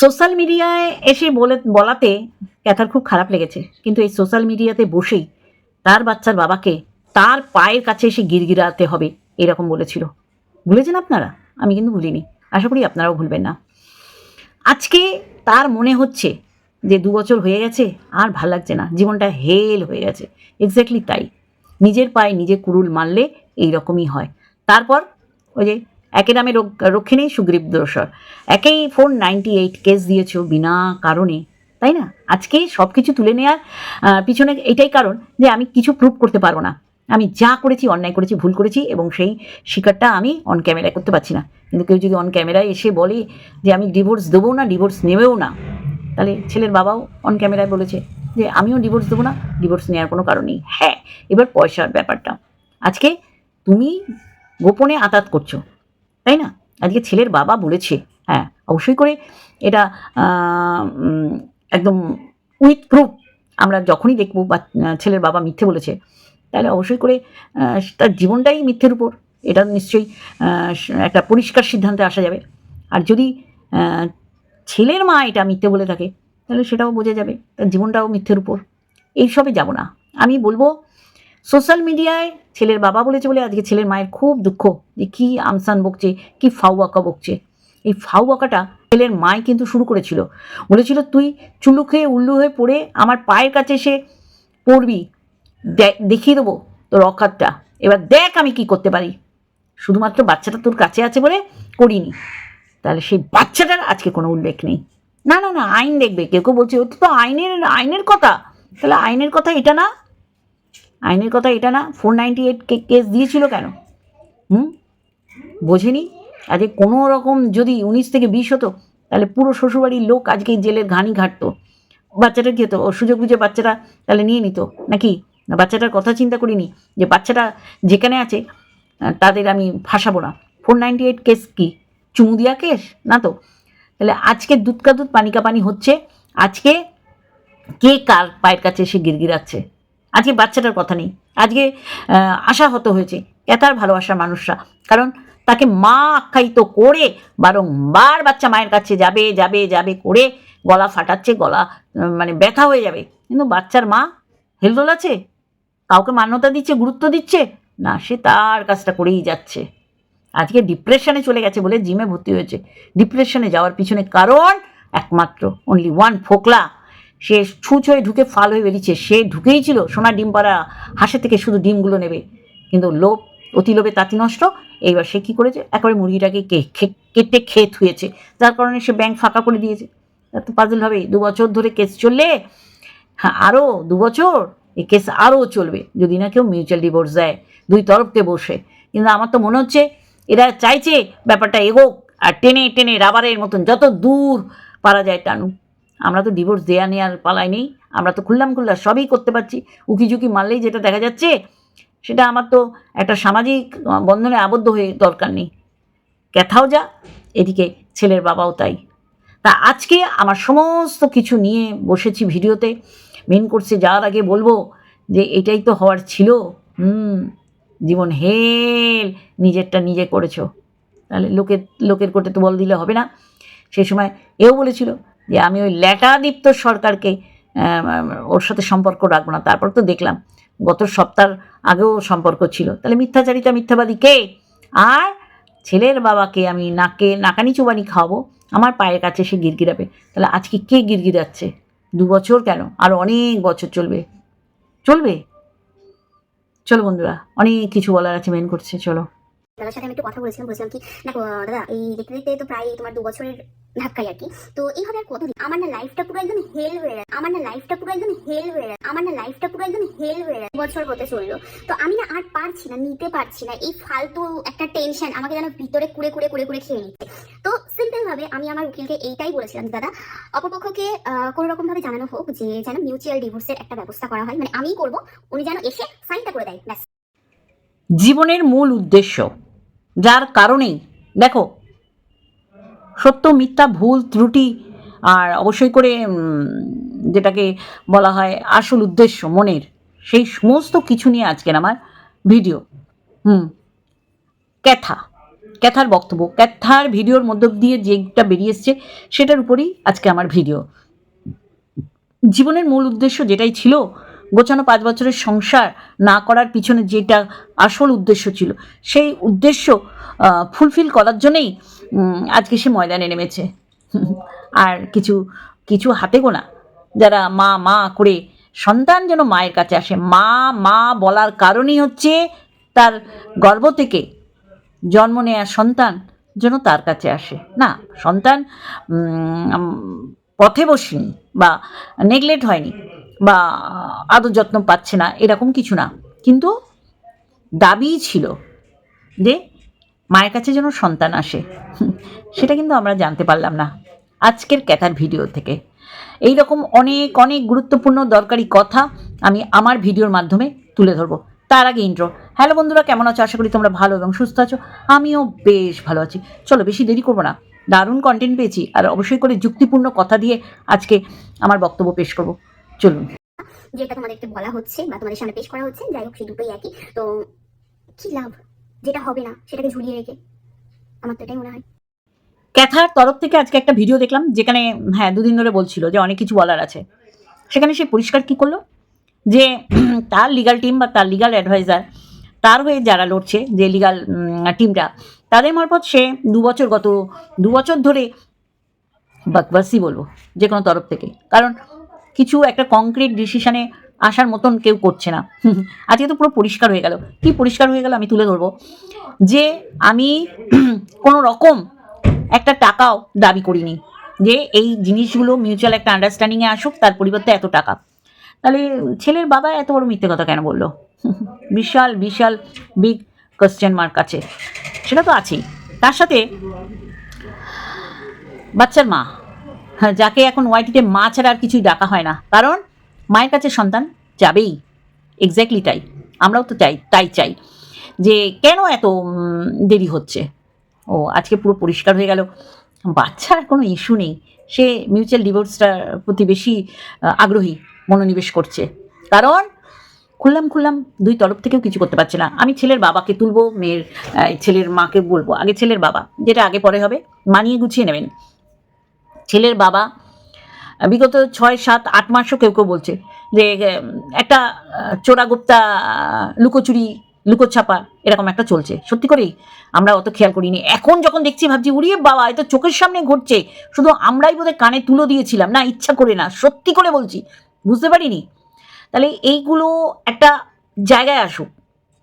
Social মিডিয়ায় এসে বলে, বলাতে ক্যাথার খুব খারাপ লেগেছে। কিন্তু এই সোশ্যাল মিডিয়াতে বসেই তার বাচ্চার বাবাকে তার পায়ের কাছে এসে গিরগিরাতে হবে, এরকম বলেছিল। ভুলেছেন আপনারা? আমি কিন্তু ভুলিনি। আশা করি আপনারাও ভুলবেন না। আজকে তার মনে হচ্ছে যে দু বছর হয়ে গেছে, আর ভালো লাগছে না। জীবনটা হেল হয়ে গেছে। এক্স্যাক্টলি তাই। নিজের পায়ে নিজে কুরুল মারলে এই রকমই হয়। তারপর ওই যে একে নামে রোগ রক্ষী নেই সুগ্রীব দোসর একেই ফোর নাইনটি এইট কেস দিয়েছ বিনা কারণে, তাই না? আজকে সব কিছু তুলে নেওয়ার পিছনে এটাই কারণ যে আমি কিছু প্রুভ করতে পারব না। আমি যা করেছি, অন্যায় করেছি, ভুল করেছি এবং সেই শিকারটা আমি অন ক্যামেরায় করতে পারছি না। কিন্তু কেউ যদি অন ক্যামেরায় এসে বলে যে আমি ডিভোর্স দেবো না ডিভোর্স নেবেও না, তাহলে ছেলের বাবাও অন ক্যামেরায় বলেছে যে আমিও ডিভোর্স দেবো না ডিভোর্স নেওয়ার কোনো কারণ নেই। হ্যাঁ এবার পয়সার ব্যাপারটা। আজকে তুমি গোপনে আতাত করছ। তাই না? আজকে ছেলের বাবা বলেছে হ্যাঁ অবশ্যই করে এটা একদম উইথ প্রুফ আমরা যখনই দেখব বা ছেলের বাবা মিথ্যে বলেছে, তাহলে অবশ্যই করে তার জীবনটাই মিথ্যের উপর। এটা নিশ্চয়ই একটা পরিষ্কার সিদ্ধান্তে আসা যাবে। আর যদি ছেলের মা এটা মিথ্যে বলে থাকে, তাহলে সেটাও বোঝা যাবে, তার জীবনটাও মিথ্যের উপর। এইসবে যাব না। আমি বলব সোশ্যাল মিডিয়ায় ছেলের বাবা বলেছে বলে আজকে ছেলের মায়ের খুব দুঃখ যে কী আমসান বকছে, কী ফাউয়াকা বকছে। এই ফাউয়াকাটা ছেলের মায় কিন্তু শুরু করেছিল। বলেছিল, তুই চুলু খেয়ে উল্লু হয়ে পড়ে আমার পায়ের কাছে এসে পড়বি। দেখিয়ে দেবো তোর অকাতটা এবার দেখ আমি কি করতে পারি। শুধুমাত্র বাচ্চাটা তোর কাছে আছে বলে করিনি। তাহলে সেই বাচ্চাটার আজকে কোনো উল্লেখ নেই। না না না, আইন দেখবে। কেউ কেউ বলছে তো আইনের আইনের কথা। তাহলে আইনের কথা এটা না। আইনের কথা এটা না ফোর নাইনটি এইট কেস দিয়েছিল কেন? হুম? বোঝেনি? আজকে কোনো রকম যদি উনিশ থেকে বিশ হতো, তাহলে পুরো শ্বশুরবাড়ির লোক আজকে জেলের ঘানি ঘাটতো। বাচ্চাটা কী হতো? সুযোগ বুঝে বাচ্চাটা তাহলে নিয়ে নিত, নাকি? না, বাচ্চাটার কথা চিন্তা করিনি, যে বাচ্চাটা যেখানে আছে তাদের আমি ফাঁসাবো না। ফোর নাইনটি এইট কেস কি? চুমু দিয়া কেস না তো? তাহলে আজকে দুধ কা দুধ পানি কা পানি হচ্ছে, আজকে কে কার পায়ের কাছে এসে গিরগিরাচ্ছে? আজকে বাচ্চাটার কথা নেই। আজকে আশাহত হয়েছে। একার ভালোবাসার মানুষরা। কারণ তাকে মা আখ্যায়িত করে বারংবার বাচ্চা মায়ের কাছে যাবে যাবে যাবে করে গলা ফাটাচ্ছে, গলা মানে ব্যথা হয়ে যাবে। কিন্তু বাচ্চার মা হেলদোল আছে? কাউকে মান্যতা দিচ্ছে, গুরুত্ব দিচ্ছে? না, সে তার কাজটা করেই যাচ্ছে। আজকে ডিপ্রেশনে চলে গেছে বলে জিমে ভর্তি হয়েছে। ডিপ্রেশনে যাওয়ার পিছনে কারণ একমাত্র অনলি ওয়ান ফোকলা। সে ছুঁচ হয়ে ঢুকে ফাল হয়ে বেরিয়েছে। সে ঢুকেই ছিল, সোনা ডিম পাড়া হাসে থেকে শুধু ডিমগুলো নেবে। কিন্তু লোভ, অতি লোভে তাঁতি নষ্ট। এইবার সে কী করেছে? একেবারে মুরগিটাকে কেটে খেয়ে থুয়েছে। যার কারণে সে ব্যাংক ফাঁকা করে দিয়েছে। এত পাজল হবে। দু বছর ধরে কেস চললে হ্যাঁ আরও দু বছর এই কেস আরও চলবে। যদি না কেউ মিউচুয়াল ডিভোর্স দেয়, দুই তরফকে বসে। কিন্তু আমার তো মনে হচ্ছে, এরা চাইছে ব্যাপারটা এগোক আর টেনে টেনে রাবারের মতন যত দূর পারা যায় টানুক। আমরা তো ডিভোর্স দেয়া নেওয়ার পালাই নেই আমরা তো খুললাম খুললাম সবই করতে পারছি। উকি ঝুঁকি মারলেই যেটা দেখা যাচ্ছে, সেটা আমার তো একটা সামাজিক বন্ধনে আবদ্ধ হয়ে দরকার নেই। ক্যাথাও যা, এদিকে ছেলের বাবাও তাই। তা আজকে আমার সমস্ত কিছু নিয়ে বসেছি ভিডিওতে মেন করছে যাওয়ার আগে বলব যে এটাই তো হওয়ার ছিল। হুম, জীবন হেল, নিজেরটা নিজে করেছ। তাহলে লোকের লোকের কোর্টে তো বল দিলে হবে না। সেই সময় এও বলেছিল যে আমি ওই ল্যাটাদীপ্ত সরকারকে ওর সাথে সম্পর্ক রাখব না। তারপর তো দেখলাম, গত সপ্তাহ আগেও সম্পর্ক ছিল। তাহলে মিথ্যাচারিতা মিথ্যাবাদী কে? আর ছেলের বাবাকে আমি নাকে, নাকানি চুবানি খাওয়াবো। আমার পায়ের কাছে সে গিরগিরাবে। তাহলে আজকে কে গিরগিরাচ্ছে? দু বছর কেন? আর অনেক বছর চলবে। চলবে? চলো বন্ধুরা, অনেক কিছু বলার আছে মেন করছে, চলো। দাদার সাথে আমি একটু কথা বলেছিলাম, বলছিলাম কি, দেখো দাদা, এই দেখতে দেখতে তো প্রায় তোমার দু বছরের ধাক্কাই আর কি। তো এইভাবে আর কতদিন? আমার না লাইফটা পুরো একদম হেল হয়ে গেছে। আমার না লাইফটা পুরো একদম হেল হয়ে গেছে। আমার না লাইফটা পুরো একদম হেল হয়ে গেছে। বছর হতে চলল। তো আমি না আর পারছি না, নিতে পারছি না। এই ফালতু একটা টেনশন আমাকে যেন ভিতরে কুড়ে কুড়ে কুড়ে কুড়ে খেয়ে নিচ্ছে। তো সিম্পল ভাবে আমি আমার উকিলকে এইটাই বলেছিলাম দাদা, অপরপক্ষকে কোনো রকম ভাবে জানানো হোক যে, যেন মিউচুয়াল ডিভোর্সের একটা ব্যবস্থা করা হয়। মানে আমিই করব, উনি যেন এসে সাইনটা করে দেয়, ব্যাস। জীবনের মূল উদ্দেশ্য, যার কারণেই, দেখো, সত্য, মিথ্যা, ভুল, ত্রুটি, আর অবশ্যই করে যেটাকে বলা হয় আসল উদ্দেশ্য, মনের, সেই সমস্ত কিছু নিয়ে আজকের আমার ভিডিও। হুম, ক্যাথা, ক্যাথার বক্তব্য, ক্যাথার ভিডিওর মধ্য দিয়ে যেটা বেরিয়ে এসছে, সেটার উপরেই আজকে আমার ভিডিও। জীবনের মূল উদ্দেশ্য যেটাই ছিল গোছানো পাঁচ বছরের সংসার না করার পিছনে যেটা আসল উদ্দেশ্য ছিল, সেই উদ্দেশ্য ফুলফিল করার জন্যেই আজকে সে ময়দানে নেমেছে। আর কিছু কিছু হাতে গোনা, যারা মা মা করে সন্তান যেন মায়ের কাছে আসে। মা মা বলার কারণই হচ্ছে তার গর্ভ থেকে জন্ম নেওয়া সন্তান যেন তার কাছে আসে। না, সন্তান পথে বসেনি বা নেগলেক্ট হয়নি। বা আদর যত্ন পাচ্ছে না, এরকম কিছু না। কিন্তু দাবি ছিল যে মায়ের কাছে যেন সন্তান আসে। সেটা কিন্তু আমরা জানতে পারলাম না আজকের ক্যাথার ভিডিও থেকে। এই রকম অনেক অনেক গুরুত্বপূর্ণ দরকারি কথা আমি আমার ভিডিওর মাধ্যমে তুলে ধরবো। তার আগে ইন্ট্রো হ্যালো বন্ধুরা, কেমন আছো? আশা করি তোমরা ভালো এবং সুস্থ আছো। আমিও বেশ ভালো আছি। চলো, বেশি দেরি করব না। দারুণ কন্টেন্ট পেয়েছি। আর অবশ্যই করে যুক্তিপূর্ণ কথা দিয়ে আজকে আমার বক্তব্য পেশ করব। চলুন। যেটা তোমাদেরকে বলা হচ্ছে বা তোমাদের সামনে পেশ করা হচ্ছে যাই হোক সেই দুটোই একই। তো কি লাভ? যেটা হবে না সেটাকে ঝুলিয়ে রেখে। আমার তো এটাই মনে হয়। ক্যাথার তরফ থেকে আজকে একটা ভিডিও দেখলাম যেখানে হ্যাঁ দুদিন ধরে বলছিল যে অনেক কিছু বলার আছে। সেখানে সে পরিষ্কার কি করল? যে তার লিগাল টিম বা তার লিগাল অ্যাডভাইজার তার হয়ে যারা লড়ছে যে লিগাল টিমটা তাদের মারফত সে দু বছর গত দু বছর ধরে বাকবাসি বলব যে কোনো তরফ থেকে। কারণ কিছু একটা কংক্রিট ডিসিশনে আসার মতন কেউ করছে না। আজকে তো পুরো পরিষ্কার হয়ে গেল। কি পরিষ্কার হয়ে গেল আমি তুলে ধরবো। যে আমি কোনো রকম একটা টাকাও দাবি করিনি। যে এই জিনিসগুলো মিউচুয়াল একটা আন্ডারস্ট্যান্ডিংয়ে আসুক, তার পরিবর্তে এত টাকা। তাহলে ছেলের বাবা এত বড় মিথ্যে কথা কেন বলল? বিশাল বিশাল বিগ কোশ্চেন মার্ক আছে। সেটা তো আছেই। তার সাথে বাচ্চার মা যাকে এখন ওয়াইটিতে মা ছাড়া আর কিছুই ডাকা হয় না। কারণ মায়ের কাছে সন্তান যাবেই। এক্স্যাক্টলি তাই। আমরাও তো চাই, তাই চাই। যে কেন এত দেরি হচ্ছে? ও, আজকে পুরো পরিষ্কার হয়ে গেল। বাচ্চার কোনো ইস্যু নেই। সে মিউচুয়াল ডিভোর্সটার প্রতি বেশি আগ্রহী, মনোনিবেশ করছে। কারণ খুললাম খুললাম, দুই তরফ থেকেও কিছু করতে পারছে না। আমি ছেলের বাবাকে তুলবো, মেয়ের ছেলের মাকে বলব। আগে ছেলের বাবা, যেটা আগে পরে হবে, মানিয়ে গুছিয়ে নেবেন। ছেলের বাবা, বিগত ছয়, সাত, আট মাসও কেউ কেউ বলছে যে একটা চোরাগুপ্তা লুকোচুরি, লুকোছাপা এরকম একটা চলছে। সত্যি করেই আমরা অত খেয়াল করিনি। এখন যখন দেখছি, ভাবছি, উড়িয়ে বাবা, এ তো চোখের সামনে ঘটছে। শুধু আমরাই বোধহয় কানে তুলো দিয়েছিলাম। না, ইচ্ছা করে না। সত্যি করে বলছি, বুঝতে পারিনি? তাহলে এইগুলো একটা জায়গায় আসুক।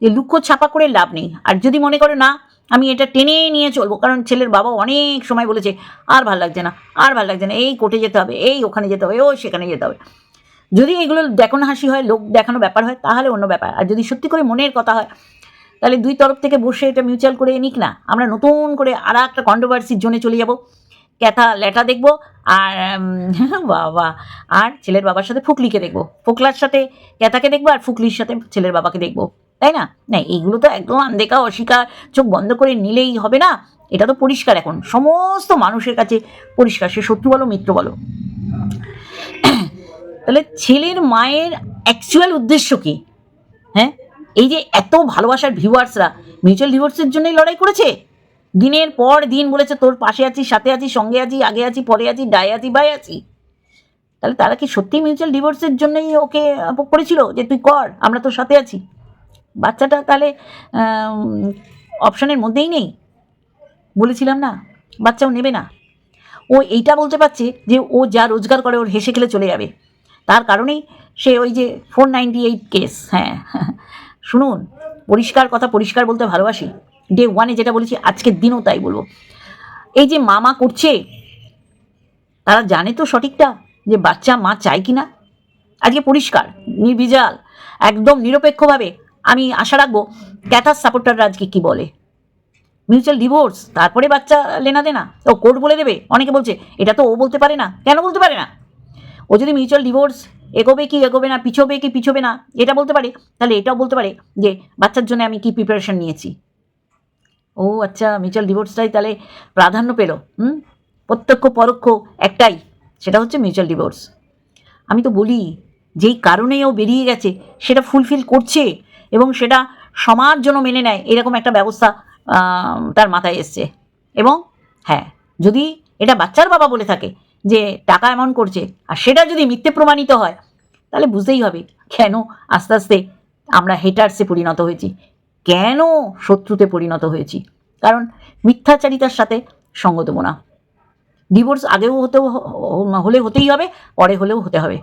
যে লুকো ছাপা করে লাভ নেই। আর যদি মনে করো, না আমি এটা টেনে নিয়ে চলবো, কারণ ছেলের বাবা অনেক সময় বলেছে, আর ভালো লাগছে না, আর ভালো লাগছে না, এই কোর্টে যেতে হবে, এই ওখানে যেতে হবে, ও সেখানে যেতে হবে। যদি এগুলো দেখানো হাসি হয়, লোক দেখানো ব্যাপার হয়, তাহলে অন্য ব্যাপার। আর যদি সত্যি করে মনের কথা হয়, তাহলে দুই তরফ থেকে বসে এটা মিউচুয়াল করে নিক না। আমরা নতুন করে আর একটা কন্ট্রোভার্সির জোনে চলে যাব। ক্যাথা লেটা দেখব, আর বাবা, আর ছেলের বাবার সাথে ফুকলিকে দেখব। ফোকলার সাথে ক্যাথাকে দেখব, আর ফুকলির সাথে ছেলের বাবাকে দেখব। তাই না? না, এইগুলো তো একদম আনদেখা অস্বীকার, চোখ বন্ধ করে নিলেই হবে না। এটা তো পরিষ্কার এখন। সমস্ত মানুষের কাছে পরিষ্কার। সে শত্রু বলো, মিত্র বলো। তাহলে ছেলের মায়ের অ্যাকচুয়াল উদ্দেশ্য কি? হ্যাঁ? এই যে এত ভালোবাসার ভিউয়ার্সরা মিউচুয়াল ডিভোর্সের জন্যই লড়াই করেছে? দিনের পর দিন বলেছে, তোর পাশে আছি, সাথে আছি, সঙ্গে আছি, আগে আছি, পরে আছি, ডায়ে আছি বাই আছি। তাহলে তারা কি সত্যি মিউচুয়াল ডিভোর্সের জন্যই ওকে করেছিল? যে তুই কর, আমরা তোর সাথে আছি। বাচ্চাটা তাহলে অপশনের মধ্যেই নেই। বলেছিলাম না, বাচ্চাও নেবে না। ও এইটা বলতে পারছে যে ও যা রোজগার করে ওর হেসে খেলে চলে যাবে। তার কারণেই সে ওই যে ফোর নাইনটি এইট কেস হ্যাঁ। শুনুন, পরিষ্কার কথা, পরিষ্কার বলতে ভালোবাসি। ডে ওয়ানে যেটা বলেছি, আজকের দিনও তাই বলব। এই যে মামা করছে, তারা জানে তো সঠিকটা যে বাচ্চা মা চায় কি না আজকে পরিষ্কার, নির্বিজাল, একদম নিরপেক্ষভাবে আমি আশা রাখব ক্যাথার সাপোর্টাররা আজকে কি বলে? মিউচুয়াল ডিভোর্স তারপরে বাচ্চা লেনা দেনা, ও কোর্ট বলে দেবে, অনেকে বলছে, এটা তো ও বলতে পারে না, কেন বলতে পারে না? ও যদি মিউচুয়াল ডিভোর্স এগোবে কি এগোবে না, পিছোবে কি পিছোবে না, এটা বলতে পারে, তাহলে এটাও বলতে পারে যে বাচ্চার জন্য আমি কি প্রিপারেশন নিয়েছি। ও আচ্ছা মিউচুয়াল ডিভোর্সটাই তাহলে প্রাধান্য পেল, হুম? প্রত্যক্ষ পরোক্ষ একটাই, সেটা হচ্ছে মিউচুয়াল ডিভোর্স আমি তো বলি, যেই কারণে ও বেরিয়ে গেছে, সেটা ফুলফিল করছে এবং সেটা সমাজ জন্য মেনে নেয়, এরকম একটা ব্যবস্থা তার মাথায় এসছে। এবং হ্যাঁ যদি এটা বাচ্চার বাবা বলে থাকে যে টাকা এমন করছে, আর সেটা যদি মিথ্যে প্রমাণিত হয়, তাহলে বুঝতেই হবে কেন আস্তে আস্তে আমরা হেটার্সে পরিণত হয়েছি, কেন শত্রুতে পরিণত হয়েছি। কারণ মিথ্যাচারিতার সাথে সঙ্গ দেবো না। ডিভোর্স আগেও হতেও হলে হতেই হবে, পরে হলেও হতে হবে।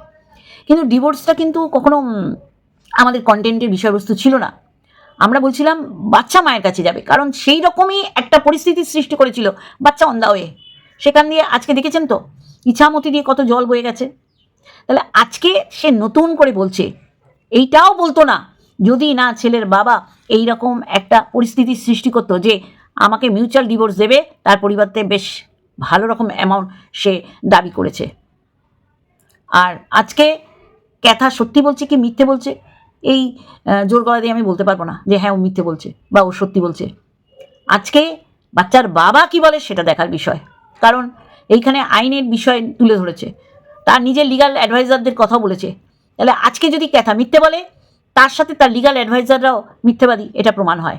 কিন্তু ডিভোর্সটা কিন্তু কখনো আমাদের কন্টেন্টের বিষয়বস্তু ছিল না। আমরা বলছিলাম, বাচ্চা মায়ের কাছে যাবে। কারণ সেই রকমই একটা পরিস্থিতির সৃষ্টি করেছিল, বাচ্চা অন্ধা হয়ে সেখান দিয়ে আজকে দেখেছেন তো ইচ্ছামতি দিয়ে কত জল বয়ে গেছে। তাহলে আজকে সে নতুন করে বলছে, এইটাও বলতো না, যদি না ছেলের বাবা এই রকম একটা পরিস্থিতির সৃষ্টি করতো যে আমাকে মিউচুয়াল ডিভোর্স দেবে, তার পরিবর্তে বেশ ভালো রকম অ্যামাউন্ট সে দাবি করেছে। আর আজকে ক্যাথা সত্যি বলছে কি মিথ্যে বলছে? এই জোর গলা দিয়ে আমি বলতে পারব না যে হ্যাঁ ও মিথ্যে বলছে বা ও সত্যি বলছে। আজকে বাচ্চার বাবা কি বলে সেটা দেখার বিষয়। কারণ এইখানে আইনের বিষয় তুলে ধরেছে। তার নিজের লিগাল অ্যাডভাইজারদের কথা বলেছে। তাহলে আজকে যদি ক্যাথা মিথ্যে বলে, তার সাথে তার লিগাল অ্যাডভাইজাররাও মিথ্যেবাদী, এটা প্রমাণ হয়।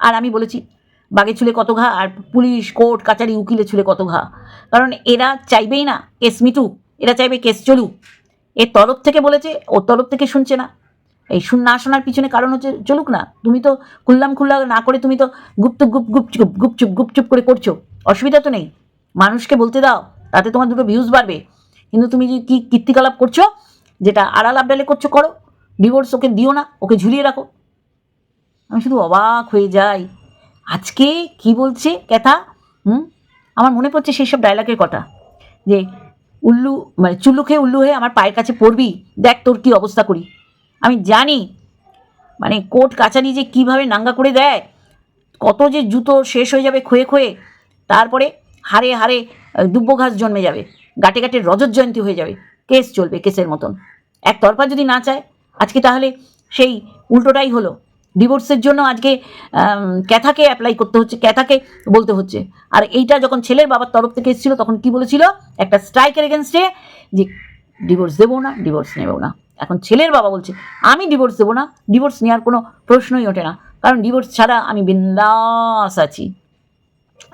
আর আমি বলেছি, বাগে ছুলে কত ঘা, আর পুলিশ, কোর্ট, কাচারি, উকিলে চুলে কত ঘা। কারণ এরা চাইবেই না কেস মিটুক, এরা চাইবে কেস চলুক। এর তরফ থেকে বলেছে, ওর তরফ থেকে শুনছে না। এই শুন না শোনার পিছনে কারণ হচ্ছে চলুক না। তুমি তো খুললাম খুল্লা না করে তুমি তো গুপ্ত গুপ গুপচুপ গুপচুপ গুপচুপ করে করছ। অসুবিধা তো নেই। মানুষকে বলতে দাও, তাতে তোমার দুটো ভিউজ বাড়বে। কিন্তু তুমি যে কী কীর্তিকলাপ করছ, যেটা আড়াল আবডালে করছ, করো। ডিভোর্স ওকে দিও না, ওকে ঝুলিয়ে রাখো। আমি শুধু অবাক হয়ে যাই। আজকে কি বলছে ক্যাথা? হুম? আমার মনে পড়ছে সেই সব ডায়লগের কথা। যে উল্লু মানে চুল্লু খেয়ে উল্লু হয়ে আমার পায়ের কাছে পড়বি। দেখ তোর কি অবস্থা করি। আমি জানি। মানে কোর্ট কাচারি যে কীভাবে নাঙ্গা করে দেয় কত যে জুতো শেষ হয়ে যাবে ক্ষয়ে ক্ষয়ে তারপরে হারে হারে আহ, দুব্বো ঘাস জন্মে যাবে গাটে গাটে রজত জয়ন্তী হয়ে যাবে কেস চলবে কেসের মতন। এক তরফা যদি না চায় আজকে তাহলে সেই উল্টোটাই হলো। ডিভোর্সের জন্য আজকে ক্যাথাকে অ্যাপ্লাই করতে হচ্ছে ক্যাথাকে বলতে হচ্ছে। আর এইটা যখন ছেলের বাবার তরফ থেকে এসেছিল তখন কি বলেছিল? একটা স্ট্রাইকের এগেনস্টে যে ডিভোর্স দেবো না ডিভোর্স নেব না। এখন ছেলের বাবা বলছে, আমি ডিভোর্স দেবো না ডিভোর্স নেওয়ার কোনো প্রশ্নই ওঠে না। কারণ ডিভোর্স ছাড়া আমি বিন্দাস আছি।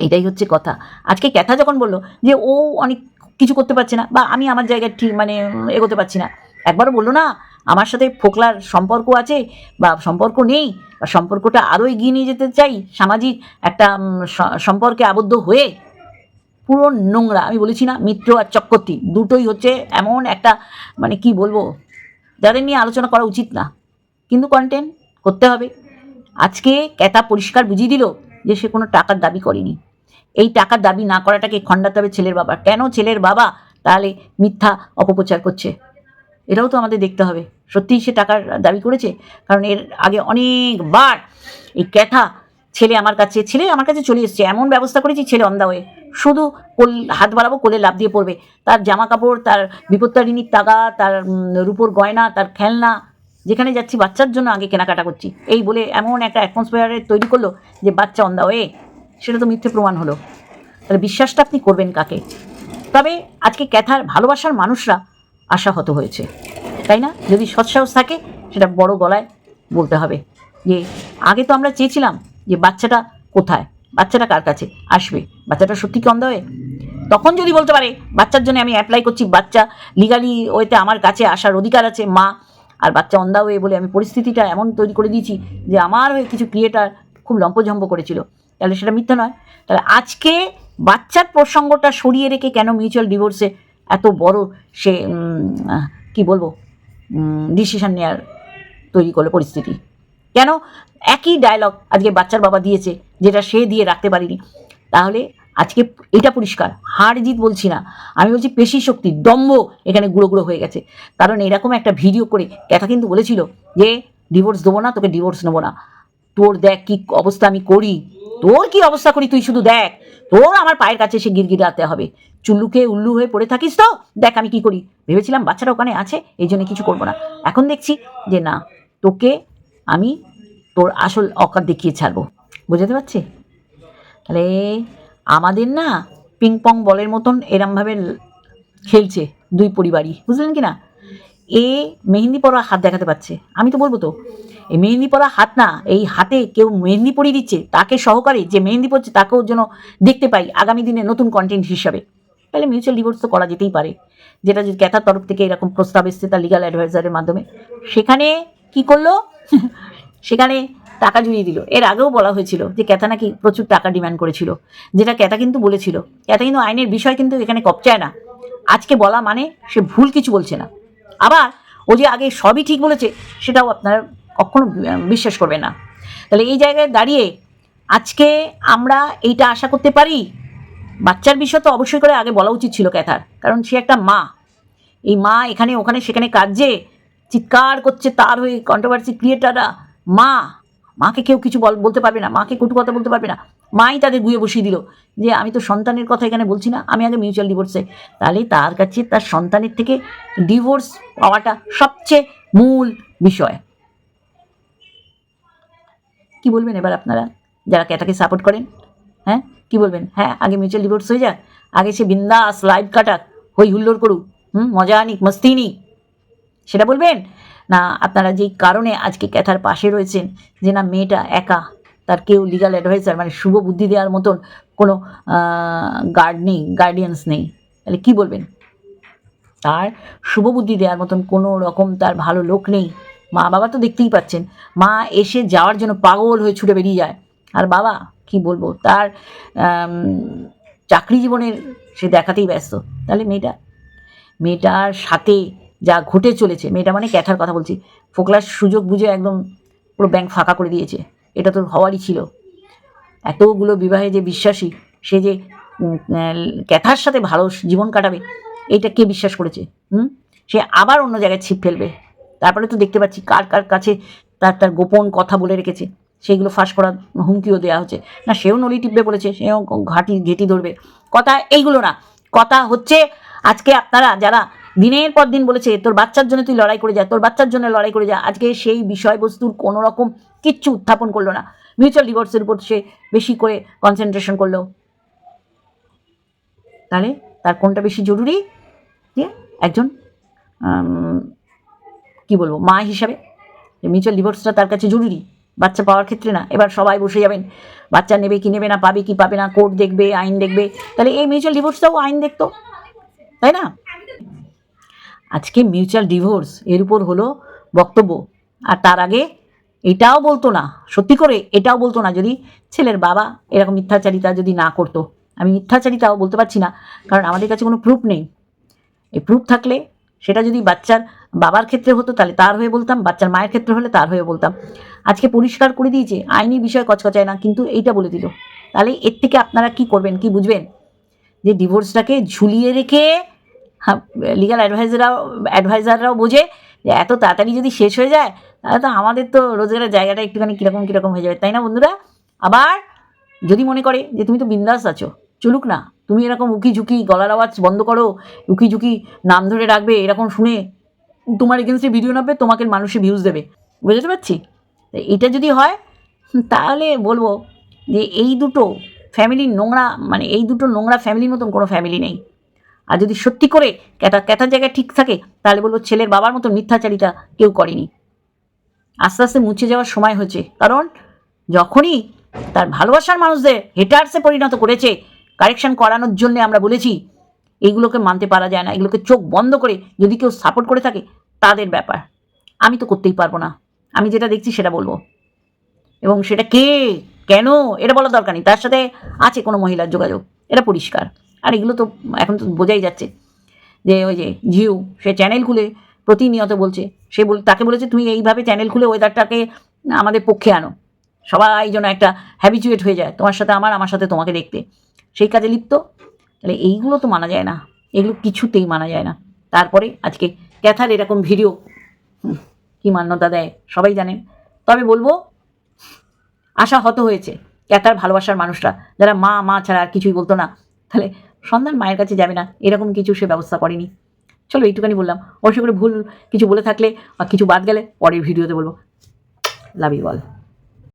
এটাই হচ্ছে কথা। আজকে ক্যাথা যখন বলল যে, ও অনেক কিছু করতে পারছে না বা আমি আমার জায়গায় ঠিক মানে এগোতে পারছি না, একবারও বলল না, আমার সাথে ফোকলার সম্পর্ক আছে বা সম্পর্ক নেই, বা সম্পর্কটা আরও এগিয়ে নিয়ে যেতে চাই, সামাজিক একটা সম্পর্কে আবদ্ধ হয়ে, পুরো নোংরা, আমি বলেছি না মিত্র আর চক্রবর্তী, দুটোই হচ্ছে এমন একটা মানে কি বলব যাদের নিয়ে আলোচনা করা উচিত না। কিন্তু কন্টেন্ট করতে হবে। আজকে ক্যাতা পরিষ্কার বুঝিয়ে দিল যে সে কোনো টাকার দাবি করেনি। এই টাকার দাবি না করাটাকে খণ্ডাতে হবে ছেলের বাবা। কেন ছেলের বাবা তাহলে মিথ্যা অপপ্রচার করছে? এটাও তো আমাদের দেখতে হবে। সত্যিই সে টাকার দাবি করেছে? কারণ এর আগে অনেকবার এই ক্যাথা ছেলে আমার কাছে, ছেলে আমার কাছে চলে এসছে। এমন ব্যবস্থা করেছি ছেলে অন্ধা হয়ে শুধু কোল, হাত বাড়াবো, কোলে লাভ দিয়ে পড়বে। তার জামা কাপড় তার বিপত্তারিণীর টাকা তার রূপোর গয়না, তার খেলনা, যেখানে যাচ্ছি, বাচ্চার জন্য আগে কেনাকাটা করছি। এই বলে এমন একটা অ্যাটমসফিয়ারে তৈরি করল যে বাচ্চা অন্ধা হয়ে সেটা তো মিথ্যে প্রমাণ হলো। তাহলে বিশ্বাসটা আপনি করবেন কাকে? তবে আজকে ক্যাথার ভালোবাসার মানুষরা আশাহত হয়েছে। তাই না? যদি সৎসাহস থাকে, সেটা বড় গলায় বলতে হবে। যে আগে তো আমরা চেয়েছিলাম যে বাচ্চাটা কোথায়? বাচ্চাটা কার কাছে আসবে? বাচ্চাটা সত্যি কি অন্ধ হয়ে? তখন যদি বলতে পারে, বাচ্চার জন্য আমি অ্যাপ্লাই করছি বাচ্চা লিগালি ওইতে আমার কাছে আসার অধিকার আছে, মা। আর বাচ্চা অন্ধা হয়ে বলে আমি পরিস্থিতিটা এমন তৈরি করে দিয়েছি যে আমার হয়ে কিছু ক্রিয়েটার খুব লম্পঝম্প করেছিল। তাহলে সেটা মিথ্যা নয়। তাহলে আজকে বাচ্চার প্রসঙ্গটা সরিয়ে রেখে কেন মিউচুয়াল ডিভোর্সে এত বড় সে কি বলব ডিসিশন নেওয়ার তৈরি করল পরিস্থিতি? কেন? একই ডায়লগ আজকে বাচ্চার বাবা দিয়েছে। যেটা সে দিয়ে রাখতে পারিনি। তাহলে আজকে এটা পরিষ্কার হার জিত বলছি না, আমি বলছি পেশি শক্তি, দম্ভ এখানে গুঁড়ো গুঁড়ো হয়ে গেছে। কারণ এরকম একটা ভিডিও করে ক্যাথা কিন্তু বলেছিল যে ডিভোর্স দেবো না, তোকে ডিভোর্স নেব না। তোর দেখ কি অবস্থা আমি করি, তোর কি অবস্থা করি তুই শুধু দেখ, তোর আমার পায়ের কাছে এসে গিরগিরাতে হবে। চুল্লুকে উল্লু হয়ে পড়ে থাকিস তো, দেখ আমি কি করি। ভেবেছিলাম বাচ্চারা ওখানে আছে, এই জন্য কিছু করব না। এখন দেখছি যে না, তোকে আমি তোর আসল অকার দেখিয়ে ছাড়বো। বুঝতে পারছি? তাহলে আমাদের না পিং পং বলের মতন এরমভাবে খেলছে দুই পরিবারই, বুঝলেন কি না? এ মেহেন্দি পরা হাত দেখাতে পাচ্ছে আমি তো বলব তো এই মেহেন্দি পরা হাত না, এই হাতে কেউ মেহেন্দি পরিয়ে দিচ্ছে, তাকে সহকারে যে মেহেন্দি পড়ছে তাকেও যেন দেখতে পাই আগামী দিনে নতুন কন্টেন্ট হিসাবে। তাহলে মিউচুয়াল ডিভোর্স তো করা যেতেই পারে, যেটা যদি ক্যাথার তরফ থেকে এরকম প্রস্তাব এসছে তার লিগাল অ্যাডভাইজারের মাধ্যমে। সেখানে কি করল? সেখানে টাকা জুড়িয়ে দিল। এর আগেও বলা হয়েছিল যে ক্যাথা নাকি প্রচুর টাকা ডিমান্ড করেছিল, যেটা ক্যাথা কিন্তু বলেছিল। ক্যাথা কিন্তু আইনের বিষয় কিন্তু এখানে কপচায় না। আজকে বলা মানে সে ভুল কিছু বলছে না। আবার ও যে আগে সবই ঠিক বলেছে, সেটাও আপনারা কখনো বিশ্বাস করবে না। তাহলে এই জায়গায় দাঁড়িয়ে আজকে আমরা এইটা আশা করতে পারি? বাচ্চার বিষয় তো অবশ্যই করে আগে বলা উচিত ছিল ক্যাথার কারণ সে একটা মা। এই মা এখানে, ওখানে, সেখানে কাজে চিৎকার করছে তার হয়ে কন্ট্রোভার্সি ক্রিয়েটাররা মা মাকে কেউ কিছু বল- বলতে পারবে না, মাকে কটু কথা বলতে পারবে না। মাই তাদের গুয়ে বসিয়ে দিল যে, আমি তো সন্তানের কথা এখানে বলছি না, আমি আগে মিউচুয়াল ডিভোর্সে তাহলে তার কাছে তার সন্তানের থেকে ডিভোর্স পাওয়াটা সবচেয়ে মূল বিষয়। কি বলবেন এবার আপনারা, যারা ক্যাটাকে সাপোর্ট করেন? হ্যাঁ? কি বলবেন? হ্যাঁ আগে মিউচুয়াল ডিভোর্স হয়ে যাক, আগে সে বিন্দাস লাইভ কাটাক, হই হুল্লোড় করুক, হুম? মজা নিক, মস্তি নিক। সেটা বলবেন? না, আপনারা যেই কারণে আজকে ক্যাথার পাশে রয়েছেন যে না, মেয়েটা একা, তার কেউ লিগাল অ্যাডভাইজার মানে শুভ বুদ্ধি দেওয়ার মতন কোনো গার্ড নেই গার্ডিয়ান্স নেই। তাহলে কী বলবেন? তার শুভ বুদ্ধি দেওয়ার মতন কোনো রকম তার ভালো লোক নেই। মা বাবা তো দেখতেই পাচ্ছেন, মা এসে যাওয়ার জন্য পাগল হয়ে ছুটে বেরিয়ে যায়। আর বাবা, কি বলব, তার চাকরি জীবনের সে দেখাতেই ব্যস্ত। তাহলে মেয়েটা, মেয়েটার সাথে যা ঘটে চলেছে, মেয়েটা মানে ক্যাথার কথা বলছি, ফোকলার সুযোগ বুঝে একদম পুরো ব্যাংক ফাঁকা করে দিয়েছে, এটা তো হওয়ারই ছিল। এতগুলো বিবাহে যে বিশ্বাসী, সে যে ক্যাথার সাথে ভালো জীবন কাটাবে এইটা কে বিশ্বাস করেছে? হুম? সে আবার অন্য জায়গায় ছিপ ফেলবে। তারপরে তো দেখতে পাচ্ছি কার কার কাছে তার তার গোপন কথা বলে রেখেছে সেইগুলো ফাঁস করার হুমকিও দেওয়া হচ্ছে। না, সেও নলি টিপবে বলেছে, সেও ঘাটি, ঘেটি ধরবে। কথা এইগুলো না, কথা হচ্ছে আজকে আপনারা যারা দিনের পর দিন বলেছে, তোর বাচ্চার জন্য তুই লড়াই করে যা, তোর বাচ্চার জন্য লড়াই করে যা। আজকে সেই বিষয়বস্তুর কোনো রকম কিচ্ছু উত্থাপন করল না। মিউচুয়াল ডিভোর্সের উপর সে বেশি করে কনসেন্ট্রেশন করল। তাহলে তার কোনটা বেশি জরুরি? যে একজন কি বলব, মা হিসাবে। মিউচুয়াল ডিভোর্সটা তার কাছে জরুরি, বাচ্চা পাওয়ার ক্ষেত্রে না। এবার সবাই বসে যাবেন। বাচ্চা নেবে কি নেবে না, পাবে কি পাবে না, কোর্ট দেখবে, আইন দেখবে। তাহলে এই মিউচুয়াল ডিভোর্সটাও আইন দেখতো, তাই না? আজকে মিউচুয়াল ডিভোর্স এর উপর হলো বক্তব্য। আর তার আগে এটাও বলতো না, সত্যি করে এটাও বলতো না যদি ছেলের বাবা এরকম মিথ্যাচারিতা যদি না করতো। আমি মিথ্যাচারিতাও বলতে পারছি না, কারণ আমাদের কাছে কোনো প্রুফ নেই। এই প্রুফ থাকলে সেটা যদি বাচ্চার বাবার ক্ষেত্রে হতো তাহলে তার হয়ে বলতাম, বাচ্চার মায়ের ক্ষেত্রে হলে তার হয়ে বলতাম। আজকে পরিষ্কার করে দিয়েছে, আইনি বিষয় কচকচায় না, কিন্তু এইটা বলে দিল। তাহলে এর থেকে আপনারা কি করবেন, কি বুঝবেন? যে ডিভোর্সটাকে ঝুলিয়ে রেখে লিগাল অ্যাডভাইজাররাও অ্যাডভাইজাররাও বোঝে যে এত তাড়াতাড়ি যদি শেষ হয়ে যায়, তাহলে তো আমাদের তো রোজগারের জায়গাটা একটুখানি কীরকম কীরকম হয়ে যাবে, তাই না বন্ধুরা? আবার যদি মনে করে যে তুমি তো বিন্দাস আছো, চলুক না, তুমি এরকম উকি ঝুঁকি গলার আওয়াজ বন্ধ করো উকি ঝুঁকি নাম ধরে রাখবে, এরকম শুনে তোমার এগেনস্টে ভিডিও নামবে, তোমাকে মানুষে ভিউজ দেবে, বুঝতে পারছি? এটা যদি হয়, তাহলে বলব যে এই দুটো ফ্যামিলির নোংরা মানে এই দুটো নোংরা ফ্যামিলির মতন কোনো ফ্যামিলি নেই। আর যদি সত্যি করে ক্যাটা ক্যাটার জায়গায় ঠিক থাকে, তাহলে বলব ছেলের বাবার মতো মিথ্যাচারিতা কেউ করেনি। আস্তে আস্তে মুছে যাওয়ার সময় হয়েছে। কারণ যখনই তার ভালোবাসার মানুষদের হেটার্সে পরিণত করেছে কারেকশন করানোর জন্য আমরা বলেছি এইগুলোকে মানতে পারা যায় না। এগুলোকে চোখ বন্ধ করে যদি কেউ সাপোর্ট করে থাকে, তাদের ব্যাপার। আমি তো করতেই পারব না। আমি যেটা দেখছি সেটা বলব। এবং সেটা কে? কেন? এটা বলার দরকার নেই। তার সাথে আছে কোনো মহিলার যোগাযোগ। এটা পরিষ্কার। আর এগুলো তো এখন তো বোঝাই যাচ্ছে যে ওই যে ঝিউ সে চ্যানেল খুলে প্রতিনিয়ত বলছে। সে বল, তাকে বলেছে, তুমি এইভাবে চ্যানেল খুলে ওয়েদারটাকে আমাদের পক্ষে আনো। সবাই যেন একটা হ্যাবিচুয়েট হয়ে যায়, তোমার সাথে আমার আমার সাথে তোমাকে দেখতে। সেই কাজে লিপ্ত? তাহলে এইগুলো তো মানা যায় না। এগুলো কিছুতেই মানা যায় না। তারপরে আজকে ক্যাথার এরকম ভিডিও কি মান্যতা দেয় সবাই জানেন। তবে বলব, আশা হত হয়েছে। ক্যাথার ভালোবাসার মানুষরা। যারা মা মা ছাড়া আর কিছুই বলতো না। তাহলে সন্তান মায়ের কাছে যাবে না। এরকম কিছু সে ব্যবস্থা করেনি। চলো এইটুখানি বললাম। অবশ্যই করে ভুল কিছু বলে থাকলে বা কিছু বাদ গেলে পরের ভিডিওতে বলব। Love you all